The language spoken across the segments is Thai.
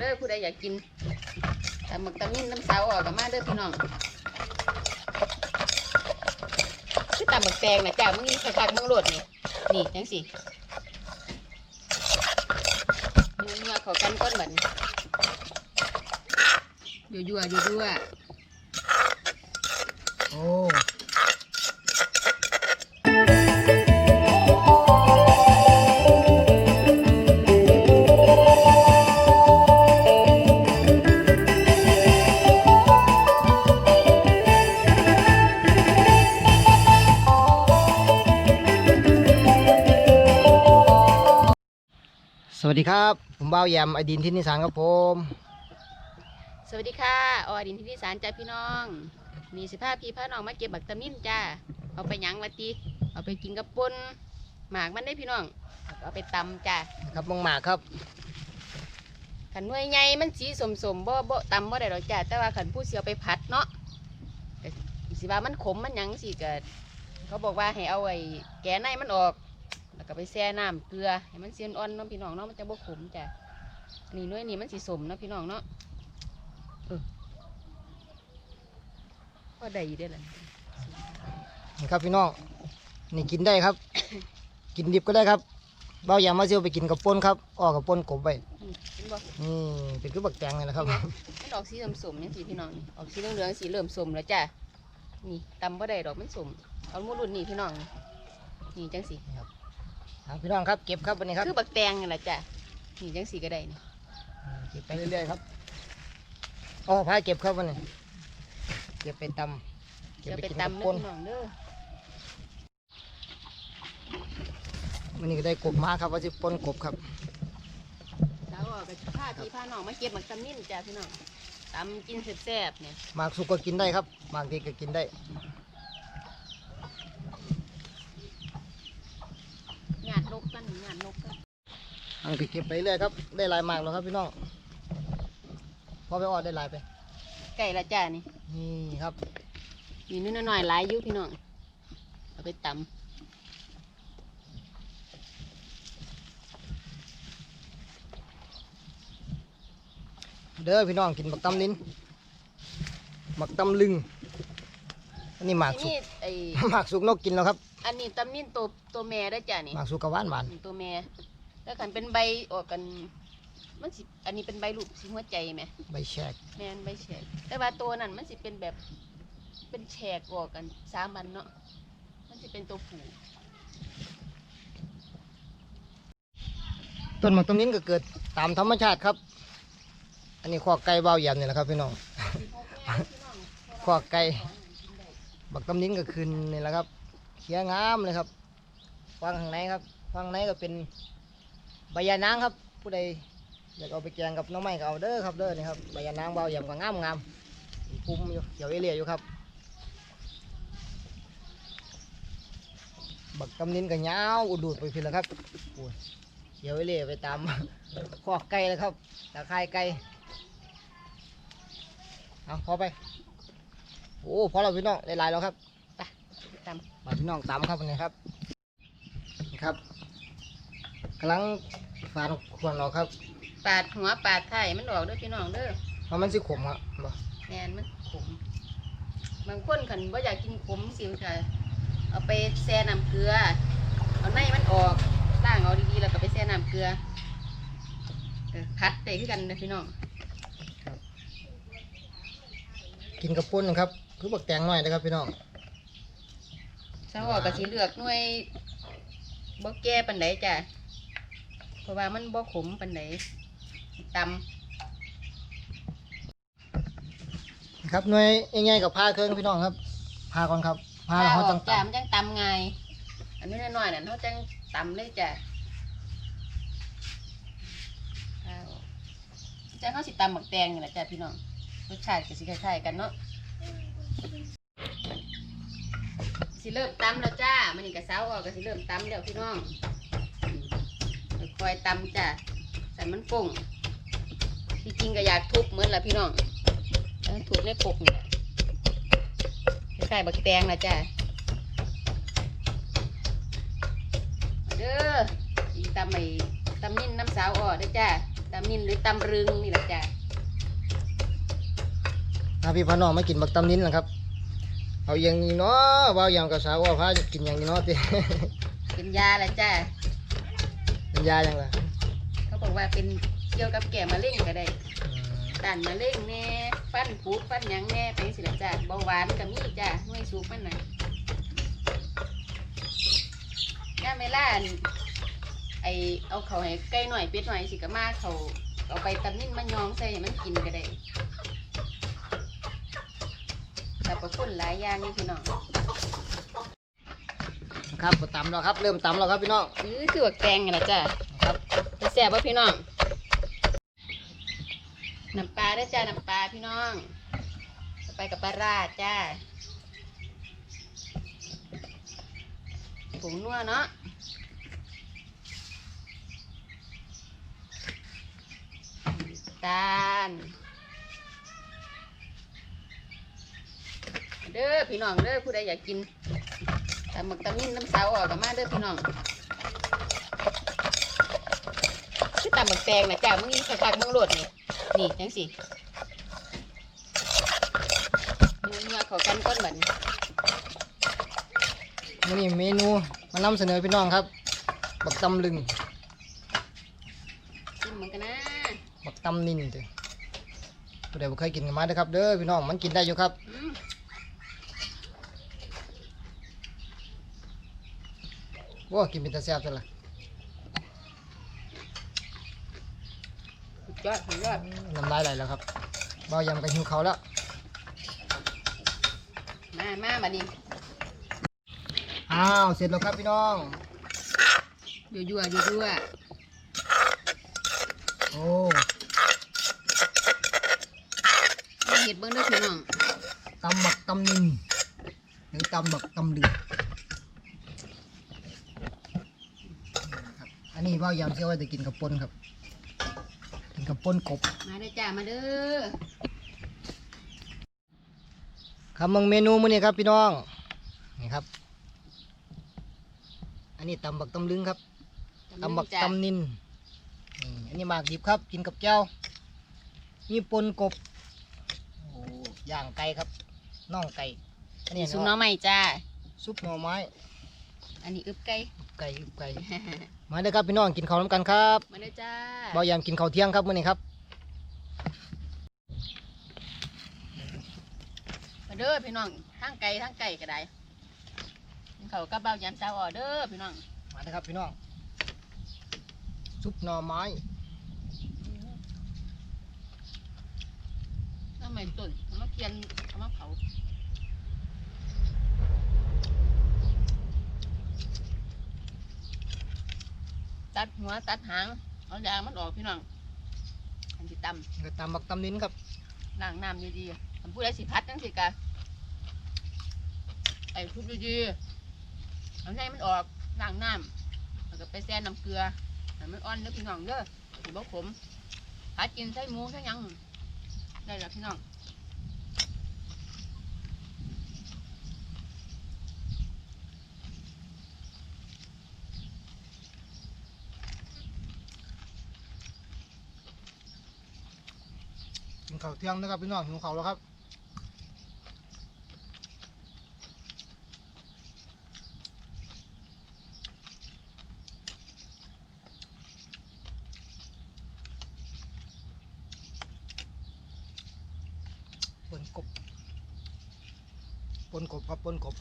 เด้อผู้ใดอยากกินตำหมึกตำนิ่นน้ำเสาวออกกับมาเด้อพี่น้องคือตำหมึกแตงนะจ้ามึงนี่คักๆมึงโหลดนี่นี่จังสิเนื้อเนื้อเขากันก้อนบัดนยั่วยั่วยั่วยั่วโอ้ วัสดีครับ ผมบ่าวแยมไอดินที่นิสานครับผม สวัสดีค่ะออดินที่นิสานจ้าพี่น้อง มีสิภาพพี่พาน้องมาเก็บบักตำนิ่นจ้าเอาไปหยังวะตีเอาไปกินกับปนหมากมันได้พี่น้องเอาไปตำจ้านะครับมองหมากครับขันหน่วยใหญ่มันสีสมสมๆบ่บ่ตำบ่ได้หรอกจ้าแต่ว่าขันผู้เสียไปพัดเนาะก็สิว่ามันขมมันหยังสิก็เขาบอกว่าให้เอาไอ้แกะในมันออกแล้ว ก็ไปแช่น้ำเกลือให้มันเสียนอ่อนเนาะพี่น้องเนาะมันจะบ่ขมจ้ะนี่หน่วยนี่มันสีสมเนาะพี่น้องเนาะเออพอได้อยู่เด้อล่ะนี่ครับพี่น้องนี่กินได้ครับ กินดิบก็ได้ครับบ่าวแยมมาเซียวไปกินกับป่นครับออกกับป่นกบไปนี่เห็นบ่นี่เป็นคือบักแตงเลยนะครับมันออกสีสมๆยังสีพี่น้องนี่ออกสีเหลืองๆสีเริ่มสมแล้วจ้ะนี่ตำบ่ได้ดอกมันสมเอาหมูรุ่นนี่พี่น้องนี่จังสี อ่าพี่น้องครับเก็บครับวันนี้ครับคือบักแตงนี่แหละจ้ะนี่จังสีก็ได้นี่เก็บไปเรื่อยๆครับอ๋อพายเก็บครับวันนี้เก็บไปตำเก็บจะไปไปกินกับตำเด้ป่อนพี่น้องเด้อวันนี้ก็ได้กบมาครับว่าจะป่นกบครับแล้วก็ไปผ้าพี่ผ้าน้องมาเก็บบักตำนิ่นจ้ะพี่น้องตำกินแซ่บๆเนี่ยหมากสุกก็กินได้ครับหมากดีก็กินได้ หยาด นกกันหยาดนกกันอันก็เก็บไปเรื่อยครับ ได้หลายหมากแล้วครับพี่น้อง พอไปออดได้หลายไป ไก่ละจ้ะนี่ นี่ครับ มีนิดหน่อยๆหลายอยู่พี่น้อง เอาไปตเด้อพี่น้องกินหมักตำลิ้นหมักตำลึง อันนี้หมากำสุกนี่ไอหมากสุกนกกินแล้วครับ อันนี้ตำนิ่นตัวตัวแม่ได้อจ้ะนี่ หมากสุกกับหวานหวานนี่ตัวแม่แล้วขันเป็นใบออกกันมันสิอันนี้เป็นใบลูกสีหัวใจไหมใบแฉกแม่นใบแฉกแต่ว่าตัวนั้นมันสิเป็นแบบเป็นแฉกออกกันสามอันเนาะมันสิเป็นตัวผูต้นหมากตำลิ้นก็เกิดตามธรรมชาติครับ อันนี้ขอกไก่เบาเหยียมนี่แหละครับพี่น้อง ขอกไก่ บักตำลิ้นก็ขึ้นนี่แหละครับเขียงามเลยครับ ฟังข้างในครับ ฟังในก็เป็นใบยานางครับ ผู้ใดอยากเอาไปแกงกับน้องไม้ก็เอาเด้อครับเด้อนี่ครับใบยานางเบาเหยียมก็งามงามพุ่มอยู่เขียวเอเลียอยู่ครับบักตำนินก็ยาอุดดูดไปพินแล้วครับโอ้ยเขียวเอเลียไปตามคอกไก่แล้วครับตะไคร่ไก่เอาพอไปโอ้พอเราพี่น้องได้ลายแล้วครับ ตำมาพี่น้องตามครับวันนี้ครับนี่ครับกำลังฟานขวนเราครับปาดหัวปาดไข่มันออกเด้อพี่น้องเด้อเพราะมันสิขมครับบ่แมนมันขมบางคนขันว่าอยากกินขมสิค่ะเอาไปแช่น้ำเกลือ เอาในมันออกล้างเอาดีๆแล้วก็ไปแช่น้ำเกลือเออพัดเตะขึ้นกันนะพี่น้องกินกับปุ้นนะครับ คือบักแตงหน่อยนะครับพี่น้อง เช้าออกก็สิเลือกหน่วยบ่แก่ปันไดจ้ะเพราะว่ามันบ่ขมปันไดตครับหน่วยง่ายๆกับผ้าเครื่องพี่น้องครับผ้าก่อนครับำผ้าแล้วเขาอจัองกตจ้ะมันจังตำไงายอันนี้น้อยๆนั่นเขาจังตำเลยจ้ะข้าวจังเขาสิตำหมักแตงนี่แหละจ้ะพี่น้องรสชาติก็สิคล้ายๆกันเนาะ สิเริ่มตำแล้วจ้ามันนี่กระเซ้าออกก็สิเริ่มตำแล้วพี่น้องค่อยตำจ้าใส่มันป่งที่จริงก็อยากทุบเหมือนละพี่น้องแล้วทุบในปกนี่คล้ายๆบักแตงนะจ้าเด้อตำไอ้ตำนิ่นน้ำสาวอ่อเด้อจ้าตำนิ่นหรือตำรึงนี่แหละจ้าพี่พาน้องมากินบักตำนิ่นนะครับ เอาอย่างนี้เนาะเว่าอย่างกับสาวว่าพาจะกินอย่างนี้เนาะติเป็นยาแหละจ้ะเป็นยาอย่างไรเขาบอกว่าเป็นเกี่ยวกับแก่มะเร็งก็ได้ต้านมะเร็งแน่ฟันผุฟันหยังแน่เป็นสิละจ้ะเบาหวานก็มีจ้ะหน่วยสูบมันน่ะย่ามเวลาอันไอเอาเขาให้ไก่หน่อยเป็ดหน่อยสิก็มาเขาเอาไปตำนิ่นมันยองใส่ให้มันกินก็ได้ แต่ประคุณหลายอย่างนี่พี่น้องครับก็ตำแล้วครับ เริ่มตำแล้วครับพี่น้องอือคือว่าแกงไงล่ะจ้ะครับจะแซ่บป่ะพี่น้องน้ำปลาด้วยจ้าน้ำปลาพี่น้องต่อไปกับปลาร้าจ้าผงนัวเนาะตาล เด้อพี่น้องเด้อผู้ใดอยากกินตำหมึกตำมิ้นน้ำเสาออกกับมาเด้อพี่น้องคือตำหมึกแตงนะจ้ามึงนี่คักๆมึงโหลดนี่นี่จังสิมึงเนี่ยเขากันก้นแบบนี้วันนี้เมนูมานำเสนอพี่น้องครับ บักตำลึงชิมมึงกันนะบักตำนินเด้อผู้ใดบ่เคยกินกันมาเด้อครับ เด้อพี่น้องมันกินได้อยู่ครับ อืม ว่ากินเป็นตาแซ่บจังล่ะสุดยอดสุดยอดน้ำลายไหลแล้วครับเบายำกับหิวเขาวแล้ว มามาบัดนี้อ้าว เสร็จแล้วครับพี่น้องยั่วยั่วยั่วยั่วโอ้เอาเห็ดเบิ้งเด้วยพี่น้องตำบักตำนินหรือตำบักตำลึงครับอัน นี้เบายำเชื่อว่าจะกินกับปนครับ กินกับปนกบ มาเด้อจ้ามาเด้อครับมึงเมนูมื้อนี้ครับพี่น้องนี่ครับ อันนี้ตำบักตำลึงครับตำบักจ้าตำนินนี่อันนี้หมากดิบครับ กินกับแก้วมีปนกบโอ้ย่างไก่ครับน่องไก่อันนี้ซุปหน้อใหม่จ้าซุปหน่อไม้ อันนี้อึบไก่ ไก่ไก่มาเด้อครับพี่น้องกินข้าวน้ำกันครับมาเด้อจ้าเบายามกินข้าวเที่ยงครับมื้อนี้ครับมาเด้อพี่น้องทั้งไก่ทั้งไก่ก็ได้กินเขาวกับเบายำซาวออเด้อพี่น้องมาเด้อครับพี่น้องซุปหน่อไม้น้ำใหม่ตุ่นเอามาเคียนเอามาเผา ตัดหัวตัดหางเอายางมันออกพี่น้องอันที่ตก็ตำบักตำนินครับำล้างน้ำดีๆทำผู้ใดสิพัดจังสิกะไอ้ทุบดีๆเอาให้มันออกล้างน้ำแล้วก็ไปแช่น้ำเกลือให้มันอ่อนเด้อพี่น้องเด้อสิบ่ขมพัดกินใส่หมูใส่หยังได้แล้วพี่น้อง ข้าวเที่ยงนะครับพี่น้องหิวข้าวแล้วครับปนกบปนกบครับปนกบ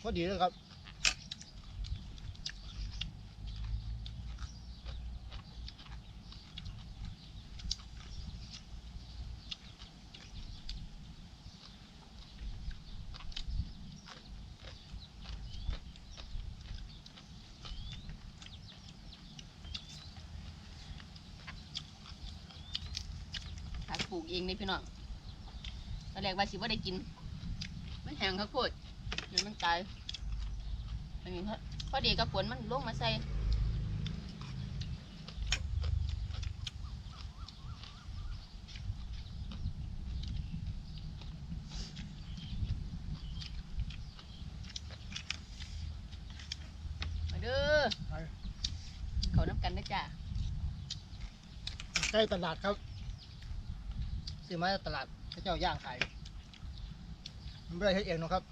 พอดีเลยครับ องนี่พี่น้องตอนแรกว่าสิว่าได้กิน มันแห้งข้าวโพดเดี๋ยวมันตายอันนี้พอพอดีกับฝนมันลงมาใส่เขาน้ำกันนะจ้าใกล้ตลาดครับ ซื้อมาจากตลาดพระเจ้าย่างขายมันไม่ได้เฮ็ดเองนะครับ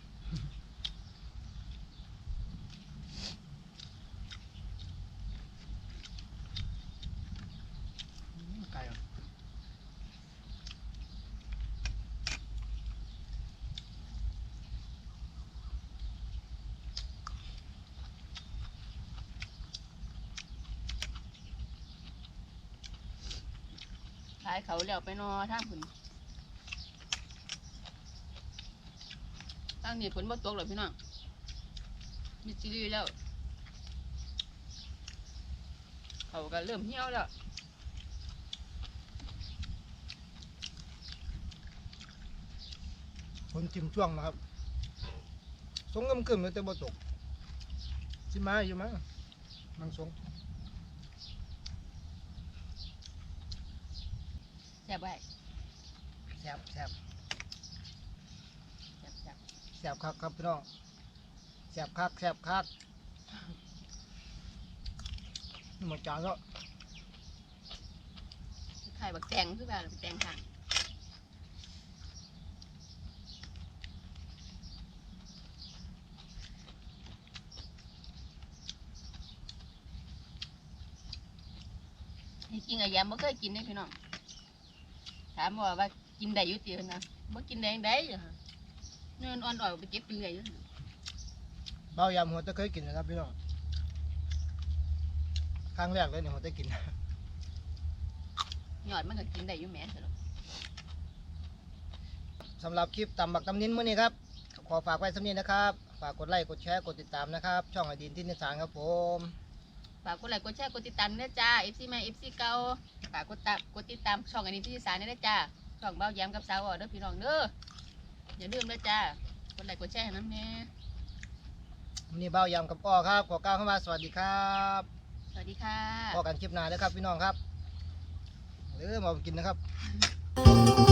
ายเขาแล้วไปนอทางผุนทางนี้ฝนบ่ตกหรอพี่น้องมีจีรีแล้ว เขาก็เริ่มเหี่ยวแล้วคนจิ้มช่วงนะครับสงกำกึ่มเลยแต่บ่ตกสิมาอยู่มั้งมันสง ซ่บไว้แซ่บแซ่บแซ่บแซ่บแซ่บคักครับพี่น้องแซ่บคักแซ่บคักนี่หมดจานแล้วไข่บักแตงคือแบบแตงค่ะนี่กินกับยำบ่เคยกินได้พี่น้อง ถามว่าว่ากินได้อยู่ตินะบ่กินได้ยังได้อยู่ฮะเนื้ออ่อนๆไปเก็บกินได้อยู่เบายำหัวตะเคยกินนะครับพี่น้องครั้งแรกเลยเนี่ยหัวตะกินยอดมันก็กินได้อยู่แหม่สนุกสำหรับคลิปตำบักตำนิ้นมื้อนี้ครับ ขอฝากไว้สำนี้นะครับ ฝากกดไลค์กดแชร์กดติดตามนะครับ ช่องไอดินที่นิสานครับผม ฝากกดไลค์กดแชร์กดติดตามด้วยจ้า FC ใหม่ FC เก่า ฝากกดตามกดติดตามช่องอันนี้ที่สารนี่ด้วยจ้าช่องเบ้าแย้มกับสาวอ่อเด้อพี่น้องเด้ออย่าลืมด้วยจ้ากดไลค์กดแชร์ให้น้ำแน่วันนี้เบายำกับอ้อครับ ขอกล่าวเข้ามาสวัสดีครับสวัสดีค่ะพอกันคลิปหน้าเด้อครับพี่น้องครับเด้อมากินนะครับ Thank